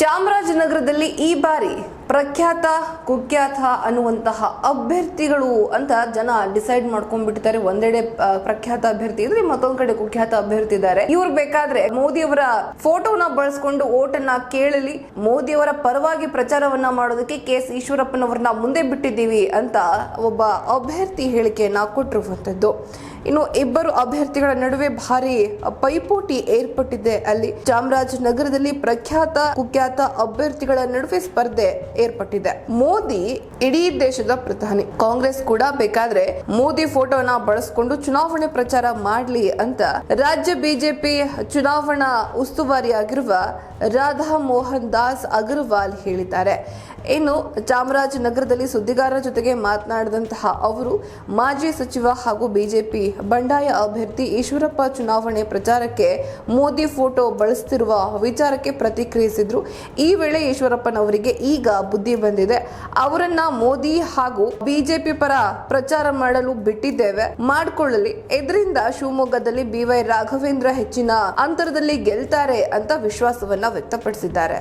ಚಾಮರಾಜನಗರದಲ್ಲಿ ಈ ಬಾರಿ ಪ್ರಖ್ಯಾತ, ಕುಖ್ಯಾತ ಅನ್ನುವಂತಹ ಅಭ್ಯರ್ಥಿಗಳು ಅಂತ ಜನ ಡಿಸೈಡ್ ಮಾಡ್ಕೊಂಡ್ಬಿಟ್ಟಿದ್ದಾರೆ. ಒಂದೆಡೆ ಪ್ರಖ್ಯಾತ ಅಭ್ಯರ್ಥಿ ಇದ್ರೆ ಮತ್ತೊಂದ್ ಕಡೆ ಕುಖ್ಯಾತ ಅಭ್ಯರ್ಥಿ ಇದ್ದಾರೆ. ಇವ್ರು ಬೇಕಾದ್ರೆ ಮೋದಿಯವರ ಫೋಟೋನ ಬಳಸ್ಕೊಂಡು ಓಟನ್ನ ಕೇಳಲಿ. ಮೋದಿಯವರ ಪರವಾಗಿ ಪ್ರಚಾರವನ್ನ ಮಾಡೋದಕ್ಕೆ ಕೆ ಎಸ್ ಈಶ್ವರಪ್ಪನವ್ರನ್ನ ಮುಂದೆ ಬಿಟ್ಟಿದ್ದೀವಿ ಅಂತ ಒಬ್ಬ ಅಭ್ಯರ್ಥಿ ಹೇಳಿಕೆಯನ್ನ ಕೊಟ್ಟಿರುವಂತದ್ದು ಇನ್ನು ಇಬ್ಬರು ಅಭ್ಯರ್ಥಿಗಳ ನಡುವೆ ಭಾರಿ ಪೈಪೋಟಿ ಏರ್ಪಟ್ಟಿದೆ. ಅಲ್ಲಿ ಚಾಮರಾಜನಗರದಲ್ಲಿ ಪ್ರಖ್ಯಾತ, ಕುಖ್ಯಾತ ಅಭ್ಯರ್ಥಿಗಳ ನಡುವೆ ಸ್ಪರ್ಧೆ ಏರ್ಪಟ್ಟಿದೆ. ಮೋದಿ ಇಡೀ ದೇಶದ ಪ್ರಧಾನಿ. ಕಾಂಗ್ರೆಸ್ ಕೂಡ ಬೇಕಾದ್ರೆ ಮೋದಿ ಫೋಟೋನ ಬಳಸ್ಕೊಂಡು ಚುನಾವಣೆ ಪ್ರಚಾರ ಮಾಡ್ಲಿ ಅಂತ ರಾಜ್ಯ ಬಿಜೆಪಿ ಚುನಾವಣಾ ಉಸ್ತುವಾರಿಯಾಗಿರುವ ರಾಧಾ ಮೋಹನ್ ದಾಸ್ ಅಗರ್ವಾಲ್ ಹೇಳಿದ್ದಾರೆ. ಇನ್ನು ಚಾಮರಾಜನಗರದಲ್ಲಿ ಸುದ್ದಿಗಾರರ ಜೊತೆಗೆ ಮಾತನಾಡಿದಂತಹ ಅವರು, ಮಾಜಿ ಸಚಿವ ಹಾಗೂ ಬಿಜೆಪಿ ಬಂಡಾಯ ಅಭ್ಯರ್ಥಿ ಈಶ್ವರಪ್ಪ ಚುನಾವಣೆ ಪ್ರಚಾರಕ್ಕೆ ಮೋದಿ ಫೋಟೋ ಬಳಸ್ತಿರುವ ವಿಚಾರಕ್ಕೆ ಪ್ರತಿಕ್ರಿಯಿಸಿದ್ರು. ಈ ವೇಳೆ ಈಶ್ವರಪ್ಪನವರಿಗೆ ಈಗ ಬುದ್ಧಿ ಬಂದಿದೆ. ಅವರನ್ನ ಮೋದಿ ಹಾಗೂ ಬಿಜೆಪಿ ಪರ ಪ್ರಚಾರ ಮಾಡಲು ಬಿಟ್ಟಿದ್ದೇವೆ. ಮಾಡಿಕೊಳ್ಳಲಿ. ಇದರಿಂದ ಶಿವಮೊಗ್ಗದಲ್ಲಿ ಬಿವೈ ರಾಘವೇಂದ್ರ ಹೆಚ್ಚಿನ ಅಂತರದಲ್ಲಿ ಗೆಲ್ತಾರೆ ಅಂತ ವಿಶ್ವಾಸವನ್ನ ವ್ಯಕ್ತಪಡಿಸಿದ್ದಾರೆ.